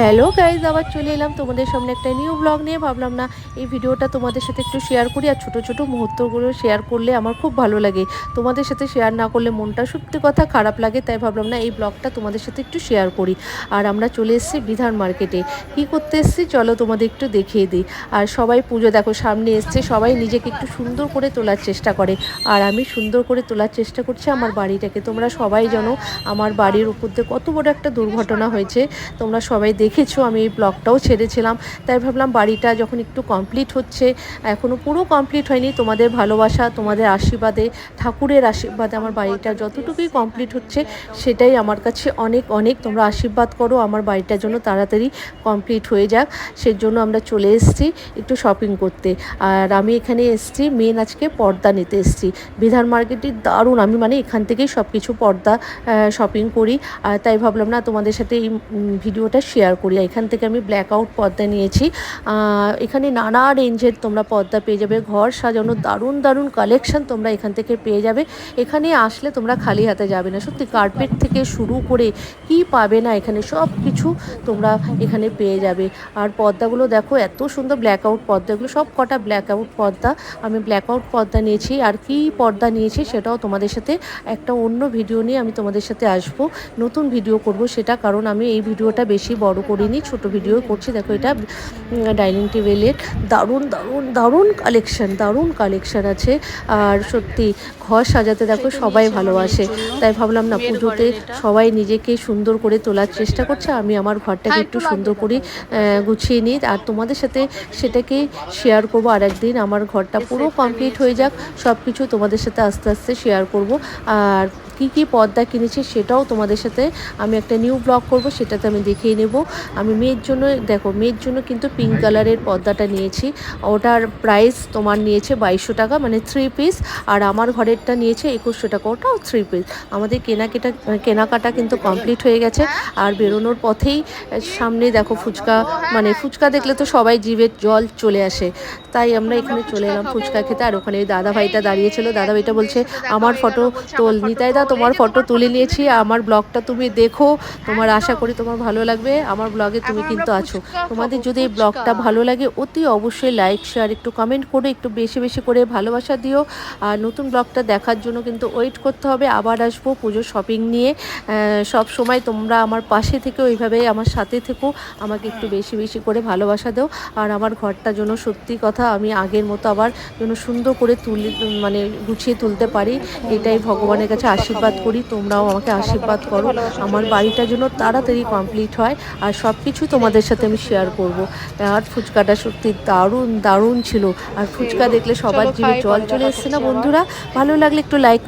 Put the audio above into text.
Hello guys আবার চলে এলাম তোমাদের সামনে একটা নিউ ব্লগ নিয়ে। ভাবলাম, না, এই ভিডিওটা তোমাদের সাথে একটু শেয়ার করি আর ছোটো ছোটো মুহূর্তগুলো শেয়ার করলে আমার খুব ভালো লাগে। তোমাদের সাথে শেয়ার না করলে মনটা সত্যি কথা খারাপ লাগে, তাই ভাবলাম, না, এই ব্লগটা তোমাদের সাথে একটু শেয়ার করি। আর আমরা চলে এসেছি বিধান মার্কেটে কি করতে এসেছি? চলো তোমাদের একটু দেখিয়ে দিই। আর সবাই পুজো, দেখো, সামনে এসছে, সবাই নিজেকে একটু সুন্দর করে তোলার চেষ্টা করে। আর আমি সুন্দর করে তোলার চেষ্টা করছি আমার বাড়িটাকে। তোমরা সবাই জানো, আমার বাড়ির উপর দিয়ে কত বড় একটা দুর্ঘটনা হয়েছে। তোমরা সবাই দেখেছ, আমি এই ব্লগটাও ছেড়েছিলাম। তাই ভাবলাম বাড়িটা যখন একটু কমপ্লিট হচ্ছে এখনও পুরো কমপ্লিট হয়নি। তোমাদের ভালোবাসা, তোমাদের আশীর্বাদে, ঠাকুরের আশীর্বাদে আমার বাড়িটা যতটুকুই কমপ্লিট হচ্ছে, সেটাই আমার কাছে অনেক অনেক। তোমরা আশীর্বাদ করো, আমার বাড়িটার জন্য তাড়াতাড়ি কমপ্লিট হয়ে যাক। সেই জন্য আমরা চলে এসেছি একটু শপিং করতে। আর আমি এখানে এসেছি মেন আজকে পর্দা নিতে এসেছি। বিধান মার্কেটটি দারুণ। আমি মানে এখান থেকেই সব কিছু পর্দা শপিং করি। আর তাই ভাবলাম না তোমাদের সাথে এই ভিডিওটা শেয়ার করি এখান থেকে আমি ব্ল্যাক আউট পর্দা নিয়েছি। এখানে নানা রেঞ্জের তোমরা পর্দা পেয়ে যাবে। ঘর সাজানো দারুণ দারুণ কালেকশন তোমরা এখান থেকে পেয়ে যাবে। এখানে আসলে তোমরা খালি হাতে যাবে না। সত্যি কার্পেট থেকে শুরু করে কি পাবে না এখানে সব কিছু তোমরা এখানে পেয়ে যাবে। আর পর্দাগুলো দেখো, এত সুন্দর ব্ল্যাক আউট পর্দাগুলো। সব কটা ব্ল্যাক আউট পর্দা আমি ব্ল্যাক আউট পর্দা নিয়েছি। আর কি পর্দা নিয়েছি সেটাও তোমাদের সাথে একটা অন্য ভিডিও নিয়ে আমি তোমাদের সাথে আসব। নতুন ভিডিও করব সেটা, কারণ আমি এই ভিডিওটা বেশি বড় করিনি ছোট ভিডিও করছি। দেখো এটা ডাইনিং টেবিলের দারুণ দারুণ দারুণ কালেকশন দারুণ কালেকশন আছে। আর সত্যি ঘর সাজাতে দেখো সবাই ভালোবাসে। তাই ভাবলাম না পুজোতে সবাই নিজেকে সুন্দর করে তোলার চেষ্টা করছে। আমি আমার ঘরটাকে একটু সুন্দর করে গুছিয়ে নিই। আর তোমাদের সাথে সেটাকে শেয়ার করব আর একদিন আমার ঘরটা পুরো কমপ্লিট হয়ে যাক। সব কিছু তোমাদের সাথে আস্তে আস্তে শেয়ার করব। আর কি কি পর্দা কিনেছি সেটাও তোমাদের সাথে আমি একটা নিউ ব্লগ করব সেটাতে আমি দেখিয়ে নেব। আমি মেয়ের জন্য দেখো মেয়ের জন্য কিন্তু পিঙ্ক কালারের পর্দাটা নিয়েছি। ওটার প্রাইস তোমার নিয়েছে বাইশশো টাকা মানে থ্রি পিস আর আমার ঘরেরটা নিয়েছে একুশশো টাকা ওটাও থ্রি পিস আমাদের কেনাকেটা কেনাকাটা কিন্তু কমপ্লিট হয়ে গেছে আর বেরোনোর পথেই সামনে দেখো ফুচকা মানে ফুচকা দেখলে তো সবাই জীবের জল চলে আসে। তাই আমরা এখানে চলে এলাম ফুচকা খেতে আর ওখানে দাদা ভাইটা দাঁড়িয়েছিল। দাদা ভাইটা বলছে আমার ফটো তোল নিতাই দা তোমার ফটো তুলে নিয়েছি আমার ব্লগটা তুমি দেখো তোমার আশা করি তোমার ভালো লাগবে আমার ব্লগে তুমি কিন্তু আছো। তোমাদের যদি এই ব্লগটা ভালো লাগে অতি অবশ্যই লাইক শেয়ার একটু কমেন্ট করে একটু বেশি বেশি করে ভালোবাসা দিও। আর নতুন ব্লগটা দেখার জন্য কিন্তু ওয়েট করতে হবে আবার আসব পুজোর শপিং নিয়ে। সব সময় তোমরা আমার পাশে থেকে ওইভাবে আমার সাথে থেকো আমাকে একটু বেশি বেশি করে ভালোবাসা দাও। আর আমার ঘরটা যেন সত্যি কথা আমি আগের মতো আবার যেন সুন্দর করে তুলে মানে গুছিয়ে তুলতে পারি এটাই ভগবানের কাছে আশীর্বাদ করি তোমরাও আমাকে আশীর্বাদ করো। আমার বাড়িটা যেন তাড়াতাড়ি কমপ্লিট হয় আর সব কিছু তোমাদের সাথে আমি শেয়ার করব। আর ফুচকাটা সত্যি দারুণ দারুণ ছিল। আর ফুচকা দেখলে সবার জিভে জল চলে এসছে না বন্ধুরা? ভালো লাগলে একটু লাইক